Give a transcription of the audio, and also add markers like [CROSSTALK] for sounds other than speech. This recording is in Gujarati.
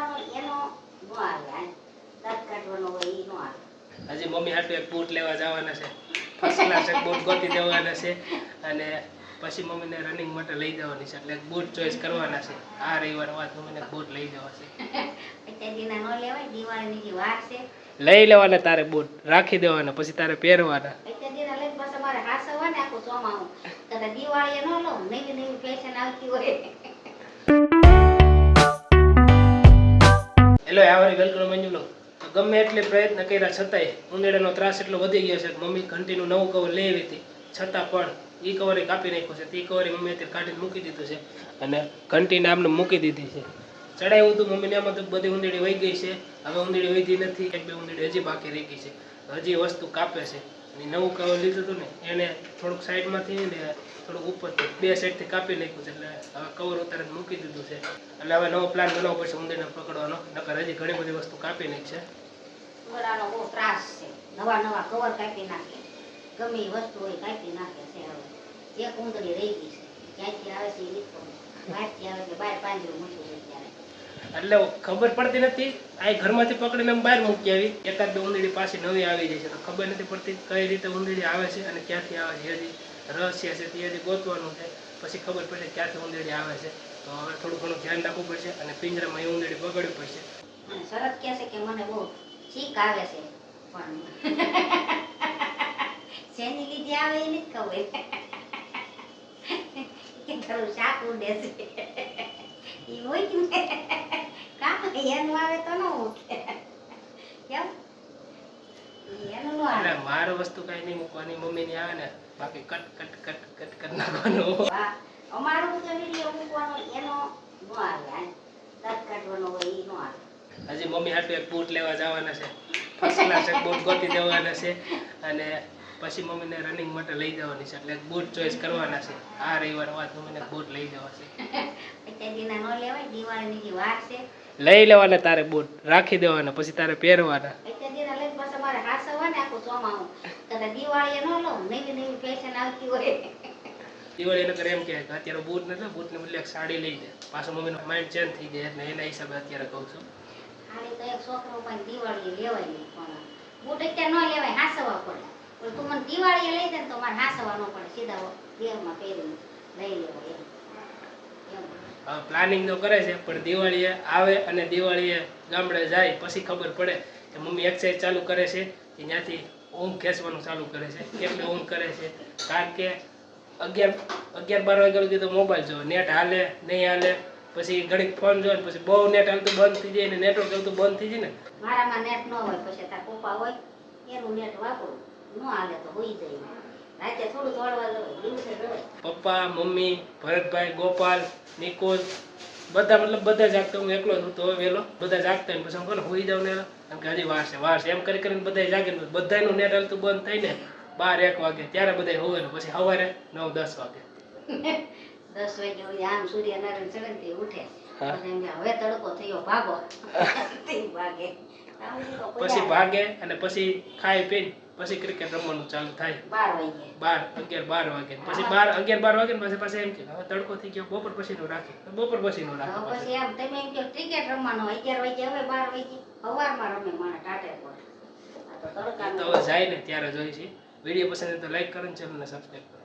મૂકવાનો એનો નો હાલે આ દાંત કાઢવાનો હોય ઈ નો હાલે હજી મમ્મી હાટુ એક બૂટ લેવા જવાના છે. ફર્સ્ટ ક્લાસ એક બૂટ ગોતી દેવાના છે અને પછી મમ્મીને રનિંગ માટે લઈ જવાની છે. એટલે એક બૂટ ચોઈસ કરવાના છે. આ રવિવાર વાત મમ્મીને બૂટ લઈ જવા છે. લઈ લેવાના તારે બૂટ રાખી દેવાના પછી તારે પહેરવાના. દિવાળી નો લઉં નવી નવી ફેશન આવતી હોય. હેલો આવરી વેલકમ મંજુ લો. ગમે એટલે પ્રયત્ન કર્યા છતાંય ઉંદેડાનો ત્રાસ એટલો વધી ગયો છે કે મમ્મી ઘંટીનું નવું કવર લઈ આવી હતી. છતાં પણ એ કવરે કાપી નાખ્યું છે. તે કવરે મમ્મી અત્યારે કાઢીને મૂકી દીધું છે અને ઘંટીને આમને મૂકી દીધી છે. ચડાવ્યું હતું મમ્મીને એમાં તો બધી ઉંદેડી વહી ગઈ છે. હવે ઉંદેડી વહી નથી. એક બે ઉંદેડી હજી બાકી રહી ગઈ છે. હજી વસ્તુ કાપે છે. નવું કવર લીધું હતું ને, એને થોડુંક સાઈડમાંથી ને થોડુંક ઉપરથી બે સાઈડથી કાપી નાખ્યું છે, એટલે હવે કવર ઉતારે મૂકી દીધું છે. એટલે હવે નવો પ્લાન બનાવવો પડશે, ઉંદરને પકડવાનો. નકર હજી ઘણી બધી વસ્તુ કાપી નાખી છે. ત્રાસ છે. નવા નવા કવર કાપી નાખે. ગમે વસ્તુ હોય કાપી નાખે છે હવે. એક ઉંદરી રહી ગઈ છે. ક્યાંથી આવે છે એ બહારથી આવે છે બહાર પાંજરું મૂક્યું એટલે ખબર પડતી નથી. આ ઘરમાંથી પકડીને એમ બહાર મૂકી આવી. એકાદ બે ઉંદરડી પાછી નવી આવી જાય છે. તો ખબર નથી પડતી કઈ રીતે ઉંદરડી આવે છે અને ક્યાંથી આવે છે. હજી રહસ્ય છે તે હજી ગોતવાનું છે. પછી ખબર પડે ક્યાંથી ઉંદરડી આવે છે. તો હવે થોડું ઘણું ધ્યાન રાખવું પડશે અને પિંજરામાં એ ઉંદરડી પકડવી પડશે. અને શરત કહે છે કે મને બહુ છીક આવે છે. પણ [LAUGHS] શેની લીધે આવે એ નથી ખબર. [LAUGHS] કે તારું શાક ઉડે છે. [LAUGHS] એ હોય કે કામ એનું આવે તો ન ન મારે વસ્તુ કઈ નહીં મૂકવાની મમ્મીની આવે ને બાકી કટ કટ કટ કટ કર નાખવાનું. અમારું જે વીડિયો મૂકવાનો એનો નો આવે આ. કાઢવાનો હોય ઈ નો આવે. હજી મમ્મી હાટુ એક બૂટ લેવા જવાના છે. ફર્સ્ટ ક્લાસ એક બૂટ ગોતી દેવાના છે. અને પછી મમ્મીને રનિંગ માટે લઈ જવાની છે. એટલે બૂટ ચોઈસ કરવાના છે. આ રવિવાર વાત મમ્મીને બૂટ લઈ જવા છે. લઈ લેવાના તારે બૂટ રાખી દેવાના પછી તારે પહેરવાના. ને ન દિવાળી નકર એમ કે અત્યારે બૂટ નથી બૂટને બદલે એક સાડી લઈ દે. પાછું મમ્મીનો માઇન્ડ ચેન્જ થઈ જાય એટલે એના હિસાબે અત્યારે કહું છું. તો એક છોકરો પણ દિવાળી લેવાય નહીં પણ બૂટ અત્યારે ન લેવાય હાસવા પડે. તું મને દિવાળીએ લઈ દે તો મારે હાસવા ન પડે સીધા દેહમાં પહેરીને લઈ પ્લાનિંગ તો કરે છે, પણ દિવાળીએ આવે અને દિવાળીએ ગામડે જાય, પછી ખબર પડે કે મમ્મી એક્સરસાઇઝ ચાલુ કરે છે ત્યાંથી ઊંઘ ખેંચવાનું ચાલુ કરે છે કેટલી ઊંઘ કરે છે. કારણ કે અગિયાર અગિયાર, બાર વાગ્યા સુધી તો મોબાઈલ જો નેટ હાલે, નહીં હાલે, પછી ઘડીક ફોન જો પછી બહુ નેટ હાલતું બંધ થઈ જાય ને નેટવર્ક હાલતું બંધ થઈ જાય ને. મારામાં નેટ ન હોય, પછી તાર પપ્પા હોય, એનું નેટ વાપરું. ન હાલે તો હોઈ જાય. પપ્પા મમ્મી ભરતભાઈ ગોપાલ નિકોલ બધા મતલબ બધા જાગતા હું એકલો જ હતો વહેલો. બધા જાગતા ને પછી કોને હોઈ જાઉં ને કારણ કે હજી વાર છે વાર છે. એમ કરી કરીને બધા જાગે ને બધાનું નેટ હલતું બંધ થઈને બાર એક વાગે. ત્યારે બધા હોવે ને પછી સવારે નવ દસ વાગે. [LAUGHS] દસ વાગે સુધી આમ સૂર્યનારાયણ ચડે ઉઠે. હવે તડકો થયો ભાગો. [LAUGHS] [LAUGHS] ભાગે. પછી ભાગે અને પછી ખાઈ પીને પછી ક્રિકેટ રમવાનું ચાલુ થાય. બાર વાગે બાર અગિયાર બાર વાગે. પછી બાર અગિયાર બાર વાગે ને પછી પાછા એમ કે હવે તડકો થઈ ગયો બપોર પછી નું તો બપોર પછીનું રાખે પછી. એમ તમે એમ કે ક્રિકેટ રમવાનું અગિયાર વાગે હવે બાર વાગે. સવારમાં રમે મારા ટાટે પર તો હવે જાય ને ત્યારે જોઈ છે. વીડિયો પસંદ તો લાઈક કરો ને ચેનલને સબસ્ક્રાઈબ કરો.